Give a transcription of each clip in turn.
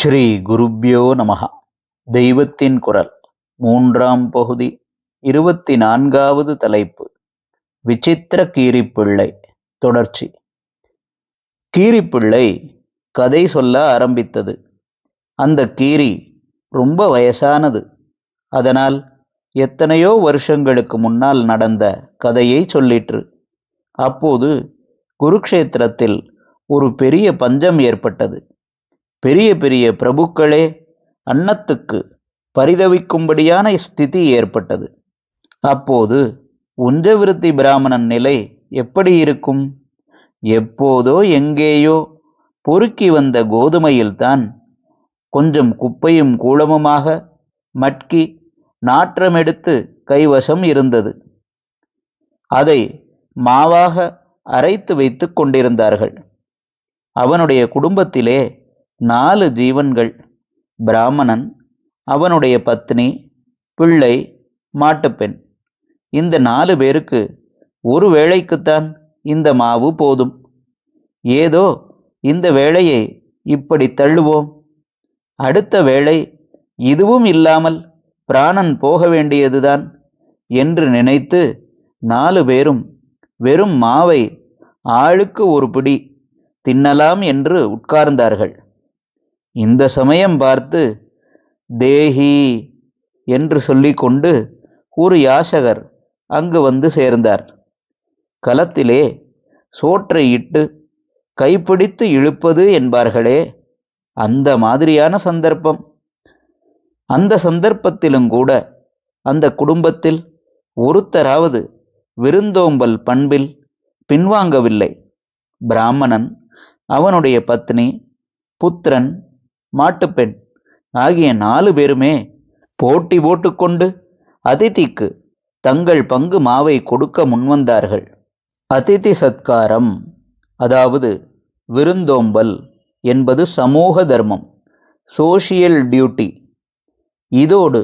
ஸ்ரீ குருப்யோ நமக தெய்வத்தின் குரல். மூன்றாம் பகுதி. இருபத்தி நான்காவது தலைப்பு. விசித்திர கீரிப்பிள்ளை. தொடர்ச்சி. கீரிப்பிள்ளை கதை சொல்ல ஆரம்பித்தது. அந்த கீரி ரொம்ப வயசானது. அதனால் எத்தனையோ வருஷங்களுக்கு முன்னால் நடந்த கதையை சொல்லிற்று. அப்போது குருக்ஷேத்திரத்தில் ஒரு பெரிய பஞ்சம் ஏற்பட்டது. பெரிய பெரிய பிரபுக்களே அன்னத்துக்கு பரிதவிக்கும்படியான ஸ்திதி ஏற்பட்டது. அப்போது உஞ்சவிருத்தி பிராமணன் நிலை எப்படி இருக்கும்? எப்போதோ எங்கேயோ பொறுக்கி வந்த கோதுமையில்தான் கொஞ்சம் குப்பையும் கூளமுமாக மட்கி நாற்றமெடுத்து கைவசம் இருந்தது. அதை மாவாக அரைத்து வைத்து கொண்டிருந்தார்கள். அவனுடைய குடும்பத்திலே நாலு ஜீவன்கள் பிராமணன் அவனுடைய பத்னி பிள்ளை மாட்டுப்பெண். இந்த நாலு பேருக்கு ஒரு வேளைக்குத்தான் இந்த மாவு போதும். ஏதோ இந்த வேளையை இப்படி தள்ளுவோம். அடுத்த வேளை இதுவும் இல்லாமல் பிராணன் போக வேண்டியதுதான் என்று நினைத்து நாலு பேரும் வெறும் மாவை ஆளுக்கு ஒரு பிடி தின்னலாம் என்று உட்கார்ந்தார்கள். இந்த சமயம் பார்த்து தேஹி என்று சொல்லிக்கொண்டு ஒரு யாசகர் அங்கு வந்து சேர்ந்தார். களத்திலே சோற்றை இட்டு கைப்பிடித்து இழுப்பது என்பார்களே அந்த மாதிரியான சந்தர்ப்பம். அந்த சந்தர்ப்பத்திலும் கூட அந்த குடும்பத்தில் ஒருத்தராவது விருந்தோம்பல் பண்பில் பின்வாங்கவில்லை. பிராமணன் அவனுடைய பத்னி புத்திரன் மாட்டுப்பெண் ஆகிய நாலு பேருமே போட்டி போட்டுக்கொண்டு அதிதிக்கு தங்கள் பங்கு மாவை கொடுக்க முன்வந்தார்கள். அதிதி சத்காரம் அதாவது விருந்தோம்பல் என்பது சமூக தர்மம் சோஷியல் டியூட்டி. இதோடு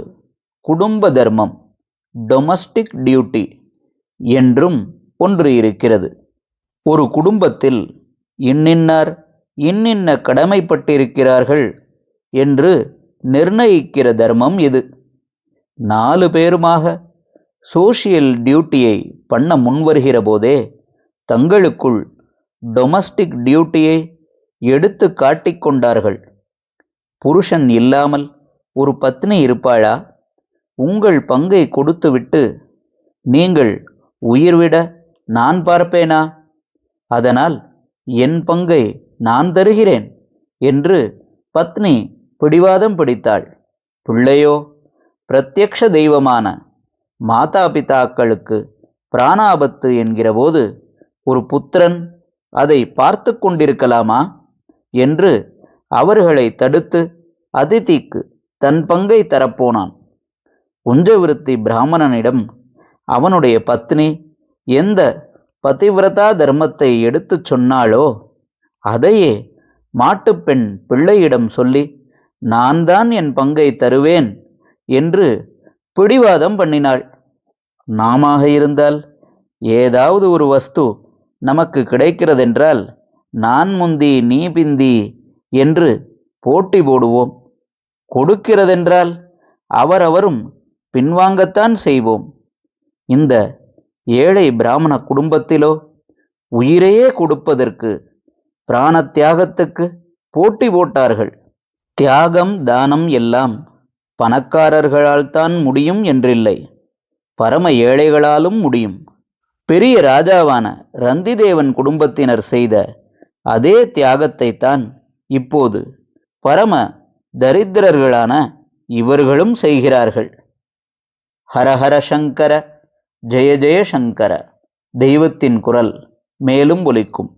குடும்ப தர்மம் டொமஸ்டிக் டியூட்டி என்றும் ஒன்று இருக்கிறது. ஒரு குடும்பத்தில் இன்னின்னார் இன்னின்ன கடமைப்பட்டிருக்கிறார்கள் என்று நிர்ணயிக்கிற தர்மம் இது. நாலு பேருமாக சோஷியல் டியூட்டியை பண்ண முன்வருகிற போதே தங்களுக்குள் டொமஸ்டிக் டியூட்டியை எடுத்து காட்டிக்கொண்டார்கள் புருஷன் இல்லாமல் ஒரு பத்னி இருப்பாளா? உங்கள் பங்கை கொடுத்துவிட்டு நீங்கள் உயிர்விட நான் பார்ப்பேனா? அதனால் என் பங்கை நான் தருகிறேன் என்று பத்னி பிடிவாதம் பிடித்தாள். பிள்ளையோ பிரத்யக்ஷ தெய்வமான மாதா பிதாக்களுக்கு பிராணாபத்து என்கிற போது ஒரு புத்திரன் அதை பார்த்து கொண்டிருக்கலாமா? என்று அவர்களை தடுத்து அதிதிக்கு தன் பங்கை தரப்போனான். உஞ்சவிருத்தி பிராமணனிடம் அவனுடைய பத்னி எந்த பதிவிரதா தர்மத்தை எடுத்துச் சொன்னாளோ அதையே மாட்டுப்பெண் பிள்ளையிடம் சொல்லி நான் தான் என் பங்கை தருவேன் என்று பிடிவாதம் பண்ணினாள். நாமாக இருந்தால் ஏதாவது ஒரு வஸ்து நமக்கு கிடைக்கிறதென்றால் நான் முந்தி நீ பிந்தி என்று போட்டி போடுவோம். கொடுக்கிறதென்றால் அவரவரும் பின்வாங்கத்தான் செய்வோம். இந்த ஏழை பிராமண குடும்பத்திலோ உயிரையே கொடுப்பதற்கு பிராண தியாகத்துக்கு போட்டி போட்டார்கள். தியாகம் தானம் எல்லாம் பணக்காரர்களால் தான் முடியும் என்றில்லை. பரம ஏழைகளாலும் முடியும். பெரிய ராஜாவான ரந்திதேவன் குடும்பத்தினர் செய்த அதே தியாகத்தை தான் இப்போது பரம தரித்திரர்களான இவர்களும் செய்கிறார்கள். ஹரஹர சங்கர ஜெய ஜெய சங்கர தெய்வத்தின் குரல் மேலும் ஒலிக்கும்.